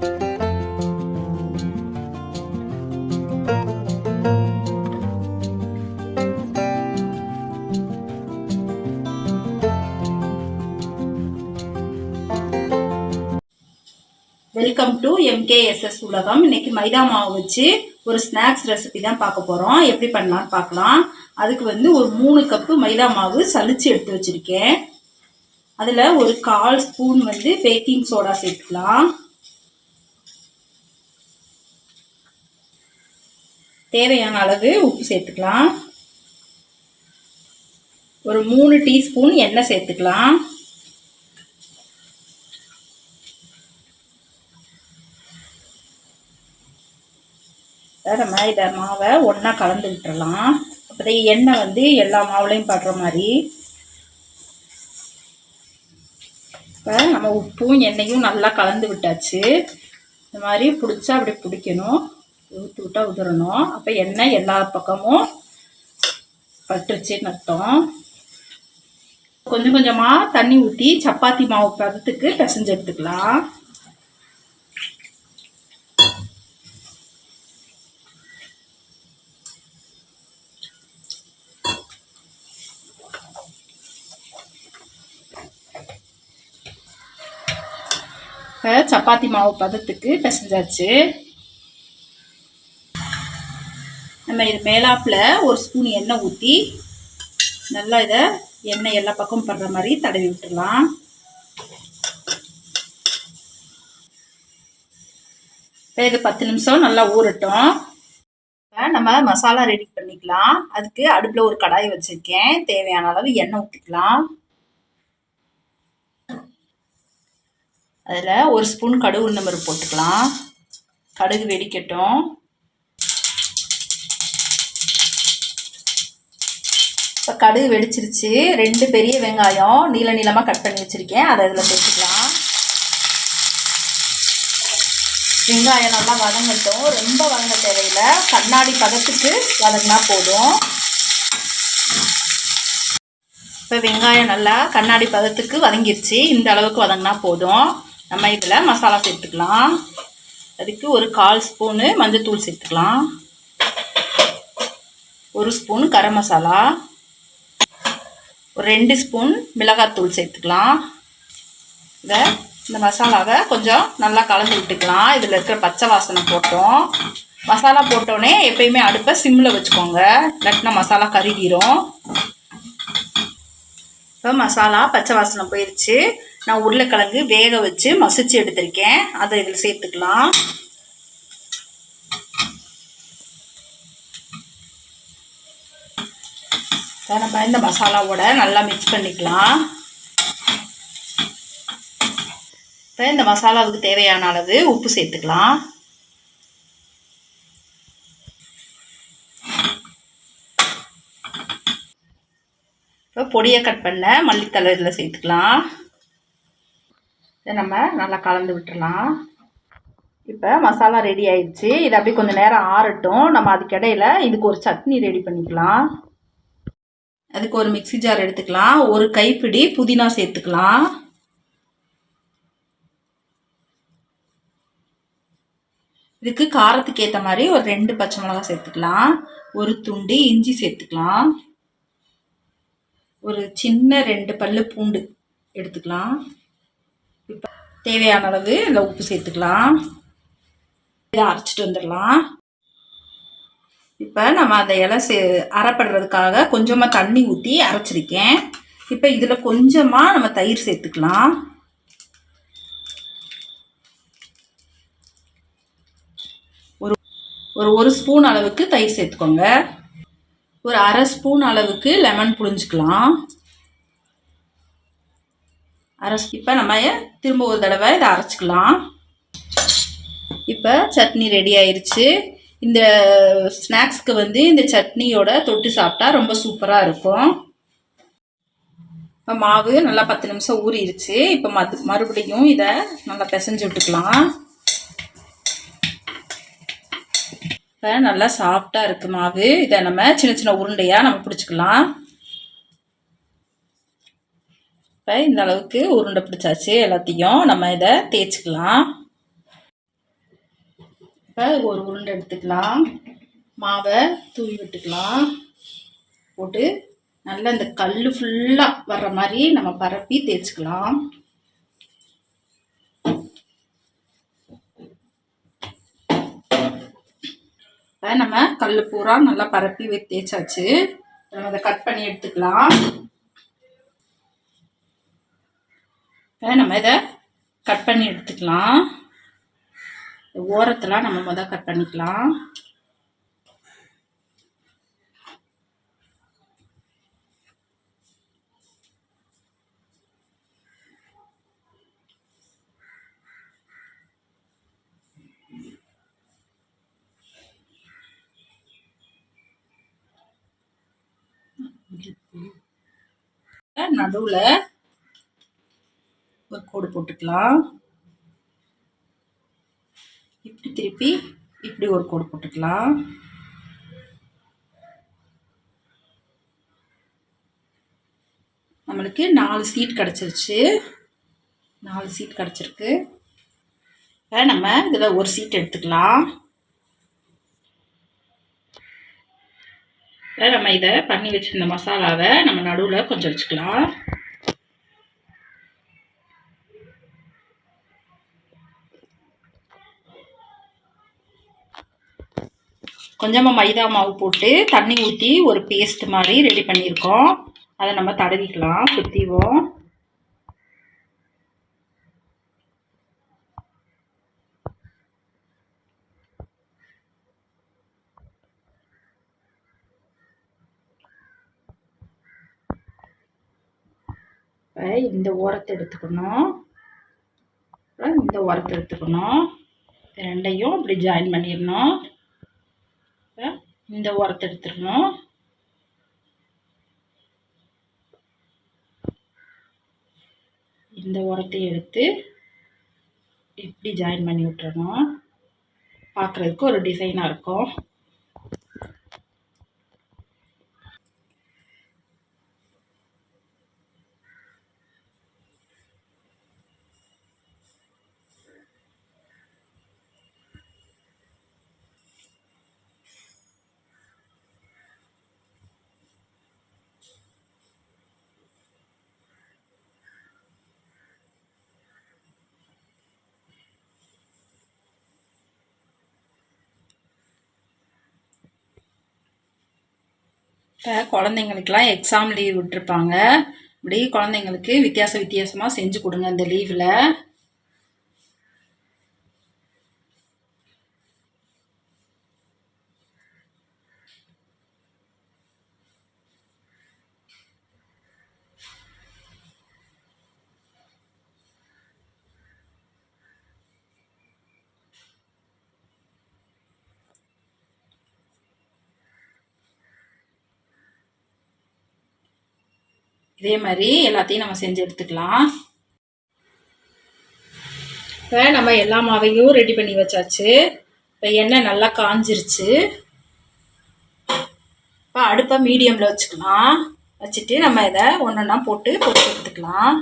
Welcome to எம்கேஎஸ்எஸ் உலகம். இன்னைக்கு மைதா மாவு வச்சு ஒரு ஸ்நாக்ஸ் ரெசிபி தான் பார்க்க போகிறோம் எப்படி பண்ணலான்னு பார்க்கலாம். அதுக்கு வந்து ஒரு மூணு கப்பு மைதா மாவு சளிச்சு எடுத்து வச்சுருக்கேன். அதில் ஒரு கால் ஸ்பூன் வந்து பேக்கிங் சோடா சேர்த்துக்கலாம். தேவையான அளவு உப்பு சேர்த்துக்கலாம். ஒரு மூணு டீஸ்பூன் எண்ணெய் சேர்த்துக்கலாம். நம்ம இதை மாவை ஒன்றா கலந்து விட்டுறலாம். அப்போதான் எண்ணெய் வந்து எல்லா மாவுலையும் படுற மாதிரி. இப்போ நம்ம உப்பும் எண்ணெயும் நல்லா கலந்து விட்டாச்சு. இந்த மாதிரி பிடிச்சா அப்படி பிடிக்கணும். ஊற்று விட்டா உதிரணும். அப்போ எண்ணெய் எல்லா பக்கமும் பட்டுருச்சுன்னு அர்த்தம். கொஞ்சம் கொஞ்சமாக தண்ணி ஊற்றி சப்பாத்தி மாவு பதத்துக்கு பிசைஞ்சு எடுத்துக்கலாம். சப்பாத்தி மாவு பதத்துக்கு பிசைஞ்சாச்சு. நம்ம இது மேலாப்பில் ஒரு ஸ்பூன் எண்ணெய் ஊற்றி நல்லா இதை எண்ணெய் எல்லா பக்கமும் படுற மாதிரி தடவி விட்டுடலாம் இப்போ இது பத்து நிமிஷம் நல்லா ஊறட்டும். நம்ம மசாலா ரெடி பண்ணிக்கலாம். அதுக்கு அடுப்பில் ஒரு கடாய் வச்சுருக்கேன். தேவையான அளவு எண்ணெய் ஊற்றிக்கலாம் அதில் ஒரு ஸ்பூன் கடுகு உளுந்தம்பருப்பு போட்டுக்கலாம். கடுகு வெடிக்கட்டும். இப்போ கடுகு வெடிச்சிருச்சு. ரெண்டு பெரிய வெங்காயம் நீள நீளமாக கட் பண்ணி வச்சுருக்கேன். அதை இதில் சேர்த்துக்கலாம். வெங்காயம் நல்லா வதங்கட்டும். ரொம்ப வதங்க தேவையில்லை. கண்ணாடி பதத்துக்கு வதங்கினா போதும். இப்போ வெங்காயம் நல்லா கண்ணாடி பதத்துக்கு வதங்கிருச்சு. இந்த அளவுக்கு வதங்கினா போதும். நம்ம இதில் மசாலா சேர்த்துக்கலாம். அதுக்கு ஒரு கால் ஸ்பூனு மஞ்சத்தூள் சேர்த்துக்கலாம். ஒரு ஸ்பூன் கரம் மசாலா. ஒரு ரெண்டு ஸ்பூன் மிளகாத்தூள் சேர்த்துக்கலாம். இதை இந்த மசாலாவை கொஞ்சம் நல்லா கலந்து விட்டுக்கலாம். இதில் இருக்கிற பச்சை வாசனை போட்டோம். மசாலா போட்டோடனே எப்பயுமே அடுப்பை சிம்மில் வச்சுக்கோங்க. இல்லாட்டினா மசாலா கருகிரும். இப்போ மசாலா பச்சை வாசனை போயிடுச்சு நான் உருளைக்கிழங்கு வேக வச்சு மசிச்சு எடுத்திருக்கேன். அதை இதில் சேர்த்துக்கலாம். நம்ம இந்த மசாலாவோட நல்லா மிக்ஸ் பண்ணிக்கலாம். இப்போ இந்த மசாலாவுக்கு தேவையான அளவு உப்பு சேர்த்துக்கலாம். இப்போ பொடியை கட் பண்ண மல்லித்தலை இதில் சேர்த்துக்கலாம். இதை நம்ம நல்லா கலந்து விட்டுடலாம் இப்போ மசாலா ரெடி ஆயிடுச்சு. இது அப்படியே கொஞ்சம் நேரம் ஆறட்டும். நம்ம அதுக்கிடையில் இதுக்கு ஒரு சட்னி ரெடி பண்ணிக்கலாம். அதுக்கு ஒரு மிக்சி ஜார் எடுத்துக்கலாம். ஒரு கைப்பிடி புதினா சேர்த்துக்கலாம். இதுக்கு காரத்துக்கு ஏற்ற மாதிரி ஒரு ரெண்டு பச்சை மிளகா சேர்த்துக்கலாம். ஒரு துண்டு இஞ்சி சேர்த்துக்கலாம். ஒரு சின்ன ரெண்டு பல்லு பூண்டு எடுத்துக்கலாம். இப்போ தேவையான அளவு இதில் உப்பு சேர்த்துக்கலாம். இதை அரைச்சிட்டு வந்துடலாம். இப்போ நம்ம அந்த இலை சே அரைப்படுறதுக்காக கொஞ்சமாக தண்ணி ஊற்றி அரைச்சிருக்கேன். இப்போ இதில் கொஞ்சமாக நம்ம தயிர் சேர்த்துக்கலாம். ஒரு ஒரு ஒரு ஸ்பூன் அளவுக்கு தயிர் சேர்த்துக்கோங்க. ஒரு அரை ஸ்பூன் அளவுக்கு லெமன் புழிஞ்சிக்கலாம். அரை இப்போ நம்ம திரும்ப ஒரு தடவை இதை அரைச்சிக்கலாம். இப்போ சட்னி ரெடி ஆயிடுச்சு இந்த ஸ்நாக்ஸ்க்கு வந்து இந்த சட்னியோட தொட்டு சாப்பிட்டா ரொம்ப சூப்பராக இருக்கும். இப்போ மாவு நல்லா பத்து நிமிஷம் ஊறிடுச்சு. இப்போ மது மறுபடியும் இதை நல்லா பிசைஞ்சு விட்டுக்கலாம். இப்போ நல்லா சாஃப்டாக இருக்குது மாவு. இதை நம்ம சின்ன சின்ன உருண்டையாக நம்ம பிடிச்சிக்கலாம். இப்போ இந்த அளவுக்கு உருண்டை பிடிச்சாச்சு எல்லாத்தையும் நம்ம இதை தேய்ச்சிக்கலாம். இப்போ ஒரு உருண்டை எடுத்துக்கலாம். மாவை தூவி விட்டுக்கலாம். போட்டு நல்லா இந்த கல் ஃபுல்லாக வர்ற மாதிரி நம்ம பரப்பி தேய்ச்சிக்கலாம். இப்போ நம்ம கல் பூரா நல்லா பரப்பி தேய்ச்சாச்சு. நம்ம அதை கட் பண்ணி எடுத்துக்கலாம். இப்போ நம்ம இதை கட் பண்ணி எடுத்துக்கலாம். ஓரத்தெல்லாம் நம்ம முத கட் பண்ணிக்கலாம். நடுவில் ஒரு கோடு போட்டுக்கலாம் இப்படி திருப்பி இப்படி ஒரு கோடு போட்டுக்கலாம். நம்மளுக்கு நாலு சீட் கிடச்சிருச்சு. நாலு சீட் கிடச்சிருக்கு. இப்போ நம்ம இதில் ஒரு சீட் எடுத்துக்கலாம். நம்ம இதை பண்ணி வச்சுருந்த மசாலாவை நம்ம நடுவில் கொஞ்சம் வச்சுக்கலாம். கொஞ்சமாக மைதா மாவு போட்டு தண்ணி ஊற்றி ஒரு பேஸ்ட் மாதிரி ரெடி பண்ணியிருக்கோம். அதை நம்ம தடவிக்கலாம் சுற்றிவோம் இந்த ஓரத்தை எடுத்துக்கணும். இந்த ஓரத்தை எடுத்துக்கணும். ரெண்டையும் இப்படி ஜாயின் பண்ணிடணும். இந்த ஓரத்தை எடுத்துடணும். இந்த ஓரத்தை எடுத்து இப்படி ஜாயின் பண்ணி விட்டுறணும். பார்க்குறதுக்கு ஒரு டிசைனாக இருக்கும். இப்போ குழந்தைங்களுக்கெல்லாம் எக்ஸாம் லீவ் விட்டுருப்பாங்க. இப்படி குழந்தைங்களுக்கு வித்தியாச வித்தியாசமாக செஞ்சு கொடுங்க இந்த லீவில் இதே மாதிரி எல்லாத்தையும் நம்ம செஞ்சு எடுத்துக்கலாம். இப்போ நம்ம எல்லா மாவையும் ரெடி பண்ணி வச்சாச்சு. இப்போ எண்ணெய் நல்லா காஞ்சிருச்சு. இப்போ அடுப்பை மீடியமில் வச்சுக்கலாம். வச்சுட்டு நம்ம இதை ஒன்றா போட்டு பொரிச்சு எடுத்துக்கலாம்.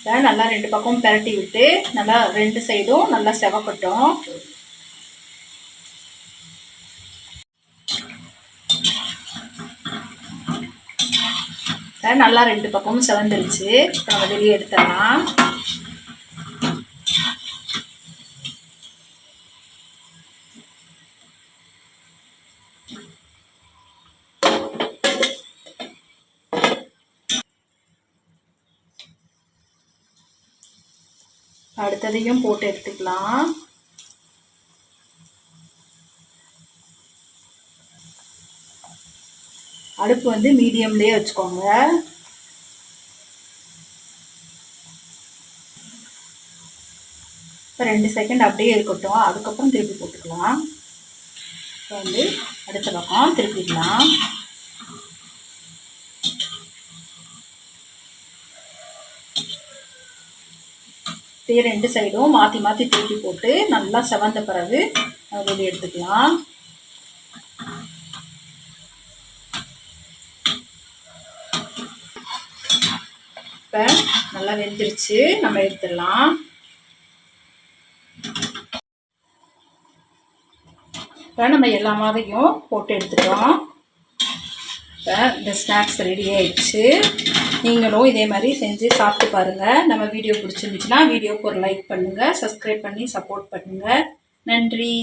இதை நல்லா ரெண்டு பக்கமும் பெரட்டி விட்டு நல்லா ரெண்டு சைடும் நல்லா செவக்கட்டும். நல்லா ரெண்டு பக்கமும் செவந்துருச்சு. இப்போ நம்ம வெளியே எடுத்துடலாம். அடுத்ததையும் போட்டு எடுத்துக்கலாம். அடுப்பு வந்து மீடியம்லேயே வச்சுக்கோங்க. இப்போ ரெண்டு செகண்ட் அப்படியே இருக்கட்டும். அதுக்கப்புறம் திருப்பி போட்டுக்கலாம். இப்போ வந்து அடுத்த பக்கம் திருப்பிக்கலாம் இதே ரெண்டு சைடும் மாற்றி மாற்றி தூக்கி போட்டு நல்லா செவந்த பிறகு வெளியே எடுத்துக்கலாம். இப்போ நல்லா வெந்துருச்சு. நம்ம எடுத்துடலாம். இப்போ நம்ம எல்லா மாவையும் போட்டு எடுத்துட்டோம். இப்போ இந்த ஸ்நாக்ஸ் ரெடி ஆயிடுச்சு. நீங்களும் இதே மாதிரி செஞ்சு சாப்பிட்டு பாருங்கள் நம்ம வீடியோ பிடிச்சிருந்துச்சுன்னா வீடியோக்கு ஒரு லைக் பண்ணுங்கள் சப்ஸ்கிரைப் பண்ணி சப்போர்ட் பண்ணுங்கள் நன்றி.